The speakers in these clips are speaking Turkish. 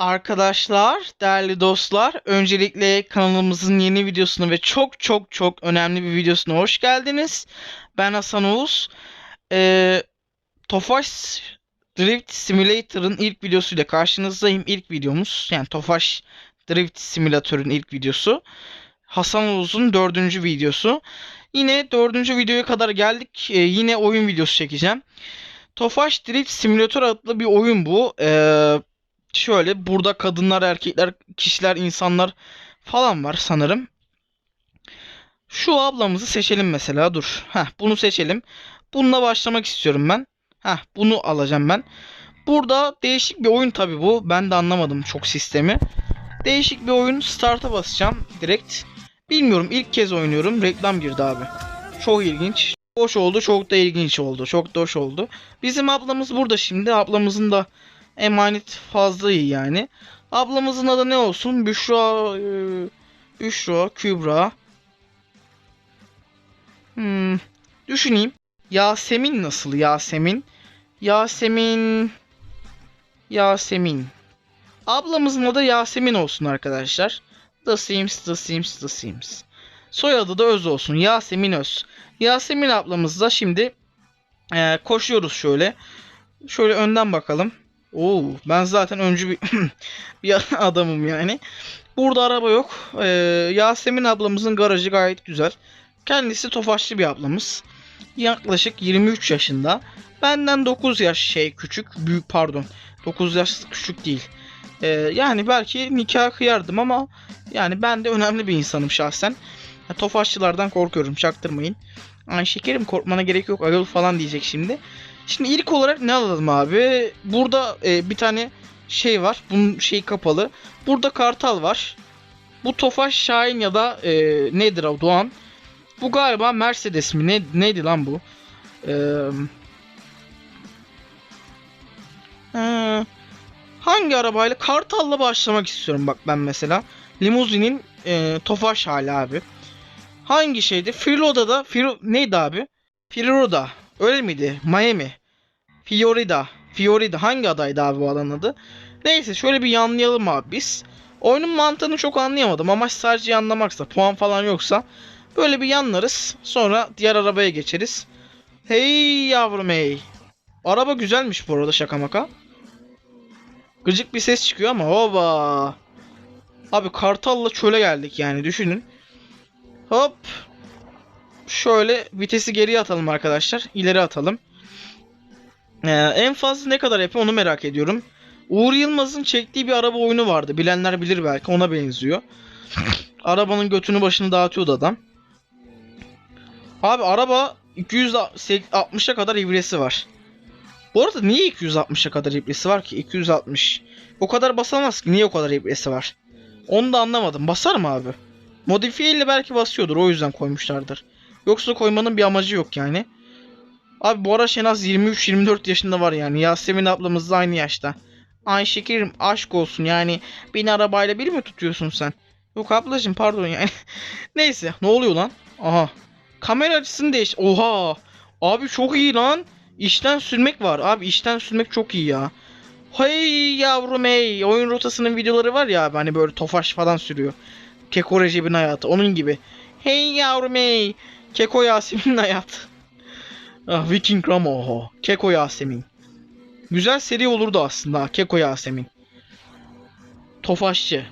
Arkadaşlar, değerli dostlar, öncelikle kanalımızın yeni videosuna ve çok çok çok önemli bir videosuna hoş geldiniz. Ben Hasan Oğuz. Ee, Tofaş Drift Simulator'ın ilk videosuyla karşınızdayım. İlk videomuz yani Tofaş Drift Simulator'ın ilk videosu. Hasan Oğuz'un dördüncü videosu. Yine dördüncü videoya kadar geldik. Ee, yine oyun videosu çekeceğim. Tofaş Drift Simulator adlı bir oyun bu. Ee, şöyle burada kadınlar, erkekler, kişiler, insanlar falan var sanırım. Şu ablamızı seçelim mesela. Dur. Heh, bunu seçelim. Bununla başlamak istiyorum ben. Heh, bunu alacağım ben. Burada değişik bir oyun tabi bu. Ben de anlamadım çok sistemi. Değişik bir oyun. Start'a basacağım direkt. Bilmiyorum ilk kez oynuyorum. Reklam girdi abi. Çok ilginç. Hoş oldu. Çok da ilginç oldu. Çok da hoş oldu. Bizim ablamız burada şimdi. Ablamızın da emanet fazla iyi yani. Ablamızın adı ne olsun? Büşra, e, Büşra, Kübra. Hmm, düşüneyim. Yasemin nasıl? Yasemin. Yasemin. Yasemin. Ablamızın adı Yasemin olsun arkadaşlar. The Sims, The Sims, The Sims. Soyadı da Öz olsun. Yasemin Öz. Yasemin ablamızla şimdi e, koşuyoruz şöyle. Şöyle önden bakalım. Oo, ben zaten öncü bir, bir adamım yani. Burada araba yok. Ee, Yasemin ablamızın garajı gayet güzel. Kendisi tofaşlı bir ablamız. Yaklaşık 23 yaşında. Benden 9 yaş şey küçük. Büyük pardon. 9 yaş küçük değil. Ee, yani belki nikah kıyardım ama yani ben de önemli bir insanım şahsen. Ya, tofaşçılardan korkuyorum çaktırmayın. Ay şekerim korkmana gerek yok ayol falan diyecek şimdi. Şimdi ilk olarak ne alalım abi? Burada e, bir tane şey var. Bunun şey kapalı. Burada kartal var. Bu Tofaş Şahin ya da e, nedir o Doğan. Bu galiba Mercedes mi? Ne, neydi lan bu? Eee... Ee, hangi arabayla? Kartal'la başlamak istiyorum bak ben mesela. Limuzinin e, Tofaş hali abi. Hangi şeydi? Florioda'da Firo neydi abi? Florida. Öyle miydi? Miami. Florida. Florida. Hangi adaydı abi bu adanın adı? Neyse şöyle bir yanlayalım abi biz. Oyunun mantığını çok anlayamadım. Amaç sadece yanlamaksa, puan falan yoksa böyle bir yanlarız. Sonra diğer arabaya geçeriz. Hey yavrum hey. Araba güzelmiş bu arada şaka maka. Gıcık bir ses çıkıyor ama oba. Abi Kartal'la çöle geldik yani düşünün. Hop. Şöyle vitesi geriye atalım arkadaşlar. İleri atalım. Ee, en fazla ne kadar yapıyor onu merak ediyorum. Uğur Yılmaz'ın çektiği bir araba oyunu vardı. Bilenler bilir belki ona benziyor. Arabanın götünü başını dağıtıyordu adam. Abi araba 260'a kadar ibresi var. Bu arada niye 260'a kadar ibresi var ki? 260. O kadar basamaz ki. Niye o kadar ibresi var? Onu da anlamadım. Basar mı abi? Modifiye ile belki basıyordur. O yüzden koymuşlardır. Yoksa koymanın bir amacı yok yani. Abi bu araç en az 23-24 yaşında var yani. Yasemin ablamız da aynı yaşta. Ay şekerim aşk olsun yani. Beni arabayla bir mi tutuyorsun sen? Yok ablacım pardon yani. Neyse ne oluyor lan? Aha. Kamera açısını değiş. Oha. Abi çok iyi lan. İşten sürmek var. Abi işten sürmek çok iyi ya. Hey yavrum hey. Oyun rotasının videoları var ya abi hani böyle tofaş falan sürüyor. Keko Recep'in hayatı. Onun gibi. Hey yavrum hey. Keko Yasemin'in hayatı. Ah, Viking Ramo. oho. Keko Yasemin. Güzel seri olurdu aslında. Keko Yasemin. Tofaşçı.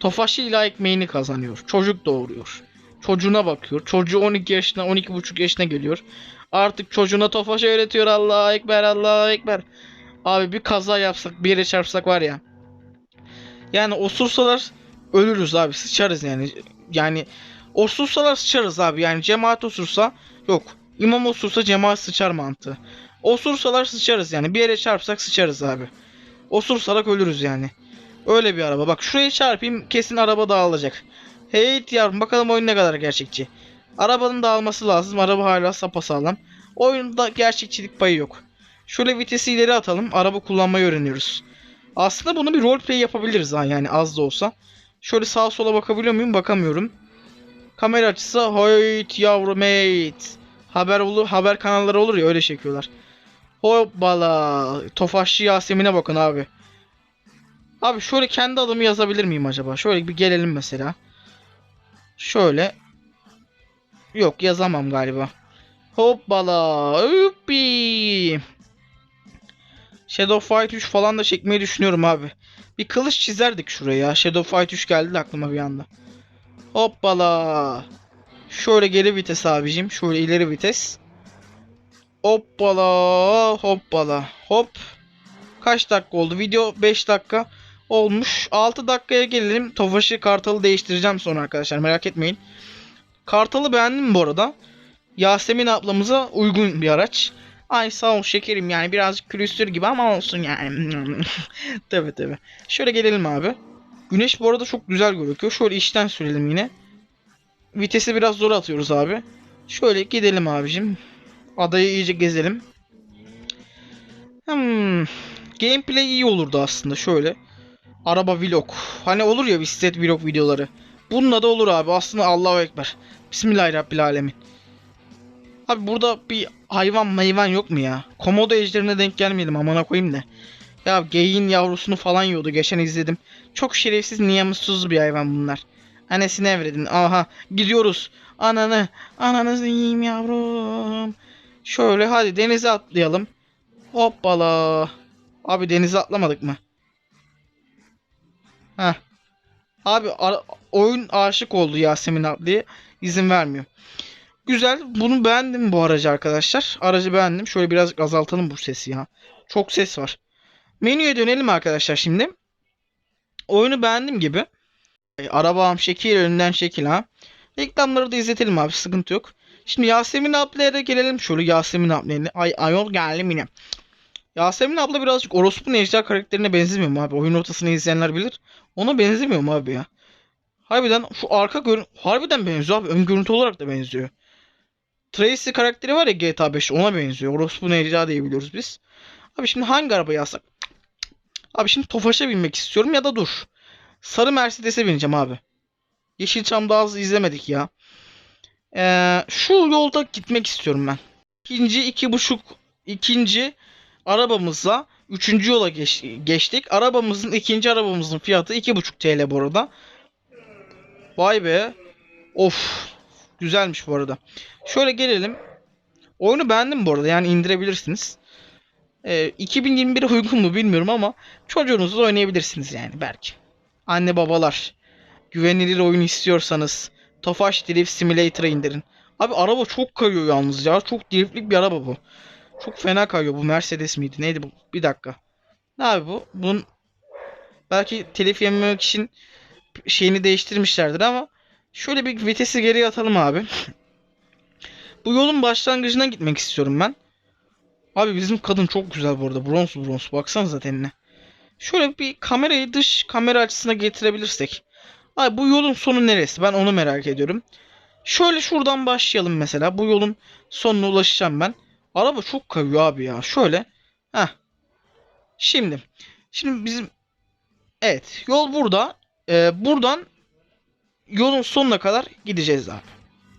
Tofaşçı ila ekmeğini kazanıyor. Çocuk doğuruyor. Çocuğuna bakıyor. Çocuğu 12 yaşına 12,5 yaşına geliyor. Artık çocuğuna tofaş öğretiyor. Allah ekber Allah ekber. Abi bir kaza yapsak bir yere çarpsak var ya. Yani osursalar ölürüz abi sıçarız yani. Yani osursalar sıçarız abi. Yani cemaat osursa yok. İmam osursa cemaat sıçar mantığı. Osursalar sıçarız yani. Bir yere çarpsak sıçarız abi. Osursarak ölürüz yani. Öyle bir araba. Bak şuraya çarpayım kesin araba dağılacak. Hey yavrum bakalım oyun ne kadar gerçekçi. Arabanın dağılması lazım. Araba hala sapasağlam. Oyunda gerçekçilik payı yok. Şöyle vitesi ileri atalım. Araba kullanmayı öğreniyoruz. Aslında bunu bir roleplay yapabiliriz ha yani az da olsa. Şöyle sağa sola bakabiliyor muyum? Bakamıyorum. Kamera açısı hoyt yavrum mate. Haber olur, haber kanalları olur ya öyle çekiyorlar. Hoppala. Tofaşçı Yasemin'e bakın abi. Abi şöyle kendi adımı yazabilir miyim acaba? Şöyle bir gelelim mesela. Şöyle. Yok yazamam galiba. Hoppala. Uppi. Shadow Fight 3 falan da çekmeyi düşünüyorum abi. Bir kılıç çizerdik şuraya. Shadow Fight 3 geldi aklıma bir anda. Hoppala. Şöyle geri vites abicim. Şöyle ileri vites. Hoppala. Hoppala. Hop. Kaç dakika oldu? Video 5 dakika olmuş. 6 dakikaya gelelim. Tofaş'ı Kartal'ı değiştireceğim sonra arkadaşlar. Merak etmeyin. Kartal'ı beğendim bu arada. Yasemin ablamıza uygun bir araç. Ay sağ ol şekerim yani birazcık külüstür gibi ama olsun yani. tabi tabi. Şöyle gelelim abi. Güneş bu arada çok güzel gözüküyor. Şöyle içten sürelim yine. Vitesi biraz zor atıyoruz abi. Şöyle gidelim abicim. Adayı iyice gezelim. Hmm. Gameplay iyi olurdu aslında şöyle. Araba vlog. Hani olur ya bisiklet vlog videoları. Bununla da olur abi. Aslında Allahu Ekber. Bismillahirrahmanirrahim. Abi burada bir hayvan mayvan yok mu ya? Komodo ejderine denk gelmeyelim amına koyayım da. Ya geyin yavrusunu falan yiyordu geçen izledim. Çok şerefsiz niyamutsuz bir hayvan bunlar. Annesini evredin. Aha gidiyoruz. Ananı. Ananızı yiyeyim yavrum. Şöyle hadi denize atlayalım. Hoppala. Abi denize atlamadık mı? Heh. Abi oyun aşık oldu Yasemin ablaya. izin vermiyor. Güzel. Bunu beğendim bu aracı arkadaşlar. Aracı beğendim. Şöyle biraz azaltalım bu sesi ya. Çok ses var. Menüye dönelim arkadaşlar şimdi. Oyunu beğendim gibi. Ay, Arabam şekil önünden şekil ha. Reklamları da izletelim abi sıkıntı yok. Şimdi Yasemin ablaya gelelim şöyle Yasemin ablaya. Ay ayol geldim yine. Yasemin abla birazcık orospu Necla karakterine benzemiyor mu abi? Oyun ortasını izleyenler bilir. Ona benzemiyor mu abi ya? Harbiden şu arka görün harbiden benziyor abi. Ön görüntü olarak da benziyor. Tracy karakteri var ya GTA 5 ona benziyor. Orospu Necla diye biliyoruz biz. Abi şimdi hangi arabayı alsak? Abi şimdi Tofaş'a binmek istiyorum ya da dur. Sarı Mercedes'e bineceğim abi. Yeşilçam daha hızlı izlemedik ya. Ee, şu yolda gitmek istiyorum ben. İkinci iki buçuk ikinci arabamızla üçüncü yola geç- geçtik. Arabamızın ikinci arabamızın fiyatı iki buçuk TL bu arada. Vay be. Of. Güzelmiş bu arada. Şöyle gelelim. Oyunu beğendim bu arada. Yani indirebilirsiniz. Ee, 2021'e uygun mu bilmiyorum ama çocuğunuzla oynayabilirsiniz yani belki. Anne babalar. Güvenilir oyun istiyorsanız Tofaş Drift Simulator'a indirin. Abi araba çok kayıyor yalnız ya. Çok driftlik bir araba bu. Çok fena kayıyor. Bu Mercedes miydi? Neydi bu? Bir dakika. Ne abi bu? Bunun belki telif yememek için şeyini değiştirmişlerdir ama şöyle bir vitesi geriye atalım abi. bu yolun başlangıcına gitmek istiyorum ben. Abi bizim kadın çok güzel bu arada. Bronz bronz. Baksanıza tenine. Şöyle bir kamerayı dış kamera açısına getirebilirsek. Abi bu yolun sonu neresi? Ben onu merak ediyorum. Şöyle şuradan başlayalım mesela. Bu yolun sonuna ulaşacağım ben. Araba çok kayıyor abi ya. Şöyle. Heh. Şimdi. Şimdi bizim Evet. Yol burada. Ee, buradan yolun sonuna kadar gideceğiz abi.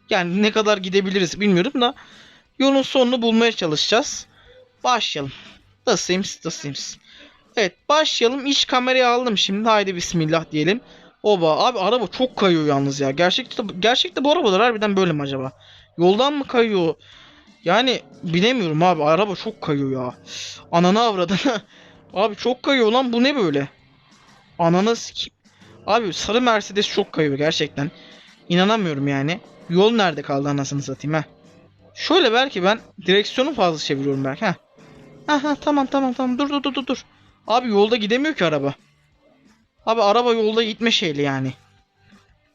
Yani ne kadar gidebiliriz bilmiyorum da yolun sonunu bulmaya çalışacağız. Başlayalım. The Sims, The Sims. Evet başlayalım. İç kamerayı aldım şimdi. Haydi bismillah diyelim. Oba abi araba çok kayıyor yalnız ya. Gerçekte gerçekte bu arabalar harbiden böyle mi acaba? Yoldan mı kayıyor? Yani bilemiyorum abi. Araba çok kayıyor ya. Ananı avradını. abi çok kayıyor lan bu ne böyle? Ananı sikim. Abi sarı Mercedes çok kayıyor gerçekten. İnanamıyorum yani. Yol nerede kaldı anasını satayım ha. Şöyle belki ben direksiyonu fazla çeviriyorum belki ha. Aha tamam tamam tamam dur dur dur dur. Abi yolda gidemiyor ki araba. Abi araba yolda gitme şeyli yani.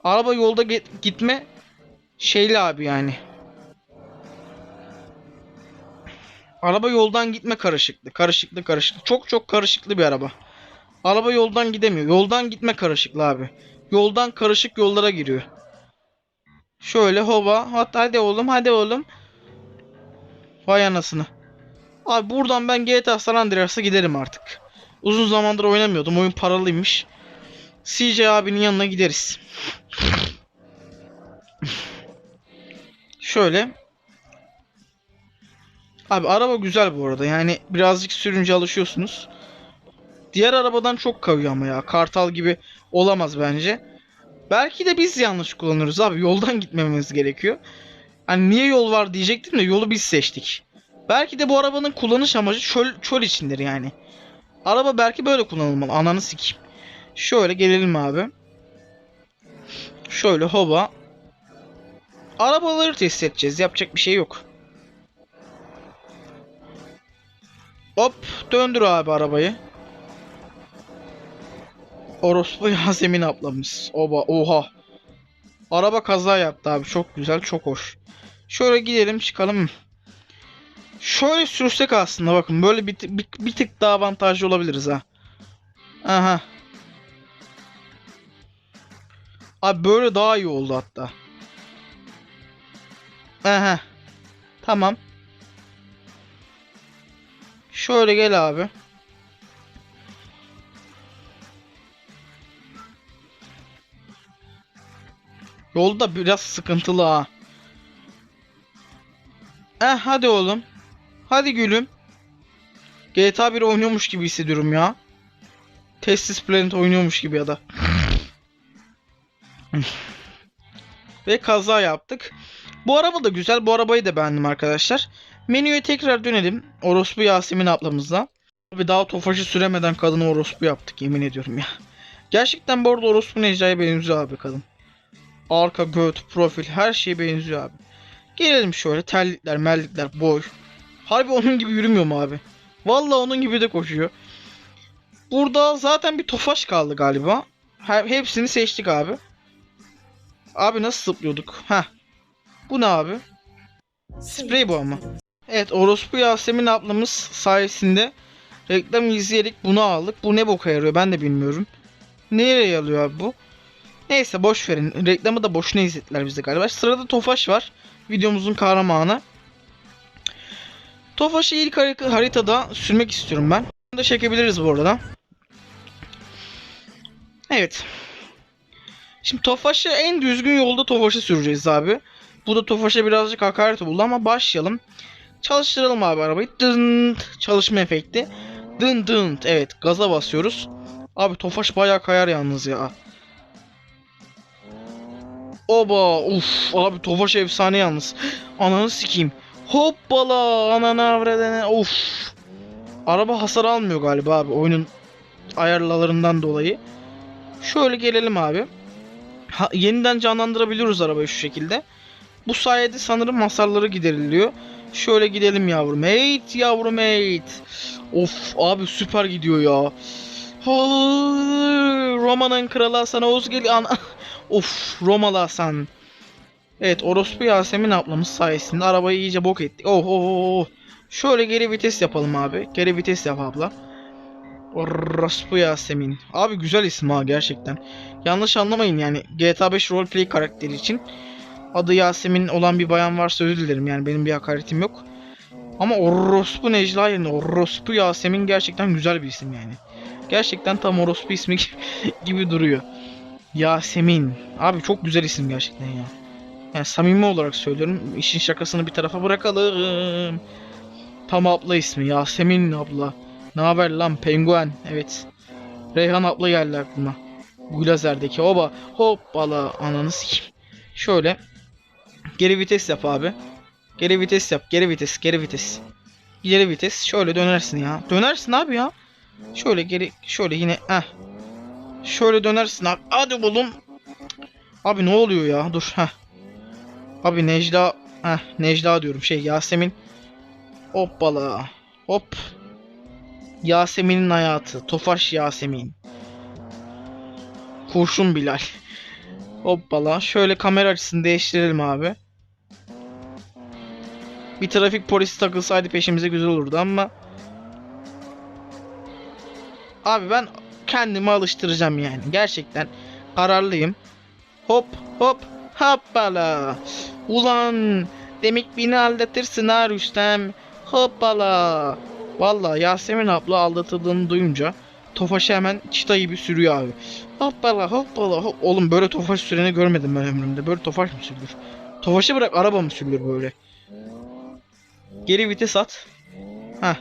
Araba yolda gitme şeyli abi yani. Araba yoldan gitme karışıklı. Karışıklı karışıklı. Çok çok karışıklı bir araba. Araba yoldan gidemiyor. Yoldan gitme karışıklı abi. Yoldan karışık yollara giriyor. Şöyle hova. Hadi, hadi oğlum hadi oğlum. Vay anasını. Abi buradan ben GTA San Andreas'a giderim artık. Uzun zamandır oynamıyordum. Oyun paralıymış. CJ abinin yanına gideriz. Şöyle. Abi araba güzel bu arada. Yani birazcık sürünce alışıyorsunuz. Diğer arabadan çok kayıyor ama ya. Kartal gibi olamaz bence. Belki de biz yanlış kullanıyoruz abi. Yoldan gitmememiz gerekiyor. Hani niye yol var diyecektim de yolu biz seçtik. Belki de bu arabanın kullanış amacı çöl, çöl içindir yani. Araba belki böyle kullanılmalı. Ananı sikeyim. Şöyle gelelim abi. Şöyle hoba. Arabaları test edeceğiz. Yapacak bir şey yok. Hop döndür abi arabayı. Orospu Yasemin ablamız. Oba oha. Araba kaza yaptı abi. Çok güzel, çok hoş. Şöyle gidelim çıkalım. Şöyle sürsek aslında bakın böyle bir, bir, bir tık daha avantajlı olabiliriz ha. Aha. Abi böyle daha iyi oldu hatta. Aha. Tamam. Şöyle gel abi. Yolda biraz sıkıntılı ha. Eh hadi oğlum. Hadi gülüm. GTA 1 oynuyormuş gibi hissediyorum ya. Testis Planet oynuyormuş gibi ya da. Ve kaza yaptık. Bu araba da güzel. Bu arabayı da beğendim arkadaşlar. Menüye tekrar dönelim. Orospu Yasemin ablamızla. Abi daha tofaşı süremeden kadını orospu yaptık yemin ediyorum ya. Gerçekten bu arada orospu Necla'ya benziyor abi kadın. Arka, göt, profil her şeye benziyor abi. Gelelim şöyle terlikler, mellikler, boy. Harbi onun gibi yürümüyor mu abi? Vallahi onun gibi de koşuyor. Burada zaten bir tofaş kaldı galiba. He- hepsini seçtik abi. Abi nasıl zıplıyorduk? Heh. Bu ne abi? Sprey bu ama. Evet orospu Yasemin ablamız sayesinde reklam izleyerek bunu aldık. Bu ne boka yarıyor ben de bilmiyorum. Nereye alıyor abi bu? Neyse boş verin. Reklamı da boşuna izlettiler bize galiba. Sırada Tofaş var. Videomuzun kahramanı. Tofaş'ı ilk hari- haritada sürmek istiyorum ben. Bunu da çekebiliriz bu arada. Evet. Şimdi Tofaş'ı en düzgün yolda Tofaş'ı süreceğiz abi. Bu da Tofaş'a birazcık hakaret oldu ama başlayalım. Çalıştıralım abi arabayı. Dın çalışma efekti. Dın dın. Evet gaza basıyoruz. Abi Tofaş bayağı kayar yalnız ya. Oba uf abi Tofaş efsane yalnız. Ananı sikeyim. Hoppala ananı avradene of. Araba hasar almıyor galiba abi oyunun ayarlarından dolayı. Şöyle gelelim abi. Ha, yeniden canlandırabiliyoruz arabayı şu şekilde. Bu sayede sanırım hasarları gideriliyor. Şöyle gidelim yavrum. Mate yavrum mate. Of abi süper gidiyor ya. Roma'nın kralı Hasan Oğuz geliyor. Of Romalı Hasan. Evet orospu Yasemin ablamız sayesinde arabayı iyice bok ettik. Oh oh oh. oh. Şöyle geri vites yapalım abi. Geri vites yap abla. Orospu Yasemin. Abi güzel isim ha gerçekten. Yanlış anlamayın yani GTA 5 roleplay karakteri için adı Yasemin olan bir bayan varsa özür dilerim yani benim bir hakaretim yok. Ama Orospu Necla yerine Orospu Yasemin gerçekten güzel bir isim yani. Gerçekten tam Orospu ismi gibi duruyor. Yasemin. Abi çok güzel isim gerçekten ya. Yani samimi olarak söylüyorum. İşin şakasını bir tarafa bırakalım. Tam abla ismi. Yasemin abla. Ne haber lan penguen. Evet. Reyhan abla geldi aklıma. Gülazer'deki oba. Hoppala. Ananı sikeyim. Şöyle. Geri vites yap abi. Geri vites yap. Geri vites. Geri vites. Geri vites. Şöyle dönersin ya. Dönersin abi ya. Şöyle geri. Şöyle yine. Heh. Şöyle dönersin abi. Hadi oğlum. Abi ne oluyor ya? Dur. Heh. Abi Necla. Heh. Necla diyorum. Şey Yasemin. Hoppala. Hop. Yasemin'in hayatı. Tofaş Yasemin. Kurşun Bilal. Hoppala. Şöyle kamera açısını değiştirelim abi. Bir trafik polisi takılsaydı peşimize güzel olurdu ama. Abi ben kendimi alıştıracağım yani. Gerçekten kararlıyım. Hop hop hoppala. Ulan demek beni aldatırsın ha Rüstem. Hoppala. Vallahi Yasemin abla aldatıldığını duyunca Tofaş'ı hemen çıta gibi sürüyor abi. Hoppala hoppala hop. Oğlum böyle Tofaş süreni görmedim ben ömrümde. Böyle Tofaş mı sürülür? Tofaş'ı bırak araba mı sürülür böyle? Geri vites at. Heh.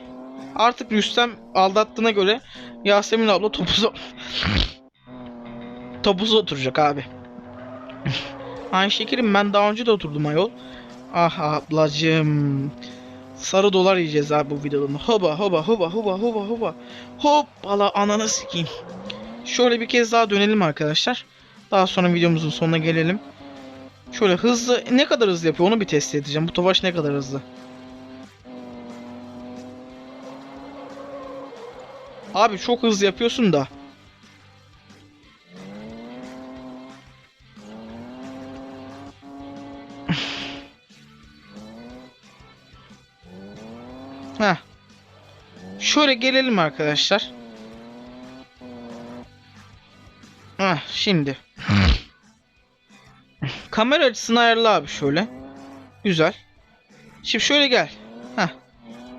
Artık Rüstem aldattığına göre Yasemin abla topuza topuza oturacak abi. Aynı şekerim ben daha önce de oturdum ayol. Ah ablacım. Sarı dolar yiyeceğiz abi bu videoda. Hoba hoba hoba hoba hoba hoba. Hoppala ananı sikeyim. Şöyle bir kez daha dönelim arkadaşlar. Daha sonra videomuzun sonuna gelelim. Şöyle hızlı ne kadar hızlı yapıyor onu bir test edeceğim. Bu Tofaş ne kadar hızlı? Abi çok hızlı yapıyorsun da. Heh. Şöyle gelelim arkadaşlar. Heh, şimdi. Kamera açısını ayarla abi şöyle. Güzel. Şimdi şöyle gel. Heh.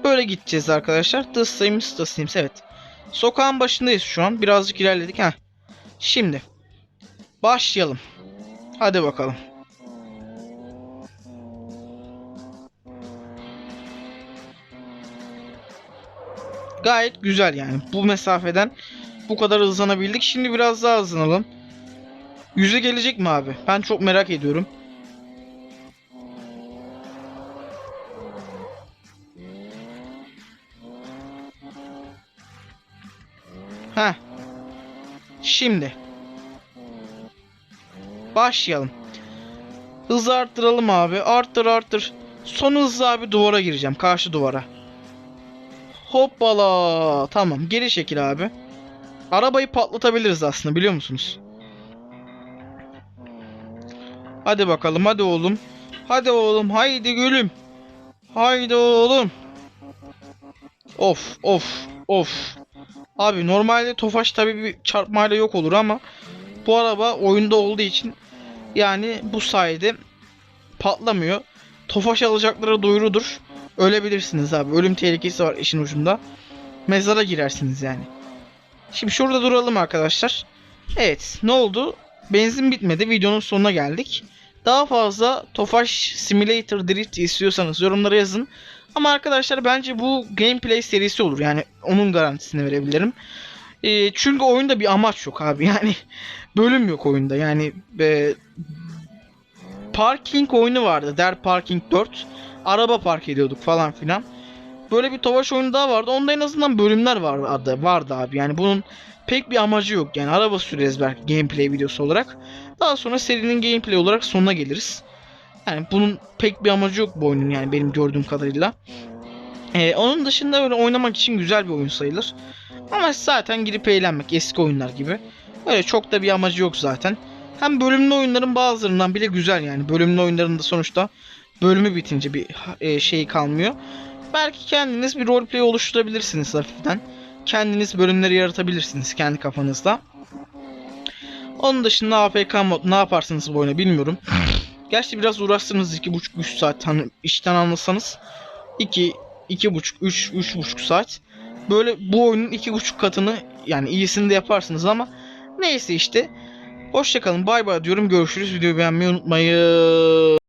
Böyle gideceğiz arkadaşlar. Dıslayımız dıslayımız evet. Sokağın başındayız şu an. Birazcık ilerledik. Heh. Şimdi. Başlayalım. Hadi bakalım. Gayet güzel yani. Bu mesafeden bu kadar hızlanabildik. Şimdi biraz daha hızlanalım. Yüze gelecek mi abi? Ben çok merak ediyorum. Ha. Şimdi. Başlayalım. Hızı arttıralım abi. Arttır arttır. Son hızlı abi duvara gireceğim. Karşı duvara. Hoppala. Tamam. Geri şekil abi. Arabayı patlatabiliriz aslında biliyor musunuz? Hadi bakalım hadi oğlum. Hadi oğlum haydi gülüm. Haydi oğlum. Of of of. Abi normalde Tofaş tabi bir çarpmayla yok olur ama bu araba oyunda olduğu için yani bu sayede patlamıyor. Tofaş alacakları duyurudur. Ölebilirsiniz abi. Ölüm tehlikesi var işin ucunda. Mezara girersiniz yani. Şimdi şurada duralım arkadaşlar. Evet ne oldu? Benzin bitmedi. Videonun sonuna geldik. Daha fazla Tofaş Simulator Drift istiyorsanız yorumlara yazın. Ama arkadaşlar bence bu gameplay serisi olur. Yani onun garantisini verebilirim. Ee, çünkü oyunda bir amaç yok abi. Yani bölüm yok oyunda. Yani e, parking oyunu vardı. Der Parking 4. Araba park ediyorduk falan filan. Böyle bir Tofaş oyunu daha vardı. Onda en azından bölümler vardı, vardı abi. Yani bunun pek bir amacı yok. Yani araba süreriz belki gameplay videosu olarak. Daha sonra serinin gameplay olarak sonuna geliriz. Yani bunun pek bir amacı yok bu oyunun yani benim gördüğüm kadarıyla. Ee, onun dışında böyle oynamak için güzel bir oyun sayılır. Ama zaten girip eğlenmek eski oyunlar gibi. Öyle çok da bir amacı yok zaten. Hem bölümlü oyunların bazılarından bile güzel yani. Bölümlü oyunların da sonuçta bölümü bitince bir e, şey kalmıyor. Belki kendiniz bir roleplay oluşturabilirsiniz hafiften. Kendiniz bölümleri yaratabilirsiniz kendi kafanızda. Onun dışında APK mod ne yaparsınız bu oyuna bilmiyorum. Gerçi biraz uğraştınız 2,5-3 saat hani işten anlasanız 2 2,5 3 3,5 saat. Böyle bu oyunun 2,5 katını yani iyisini de yaparsınız ama neyse işte. Hoşçakalın bay bay diyorum görüşürüz videoyu beğenmeyi unutmayın.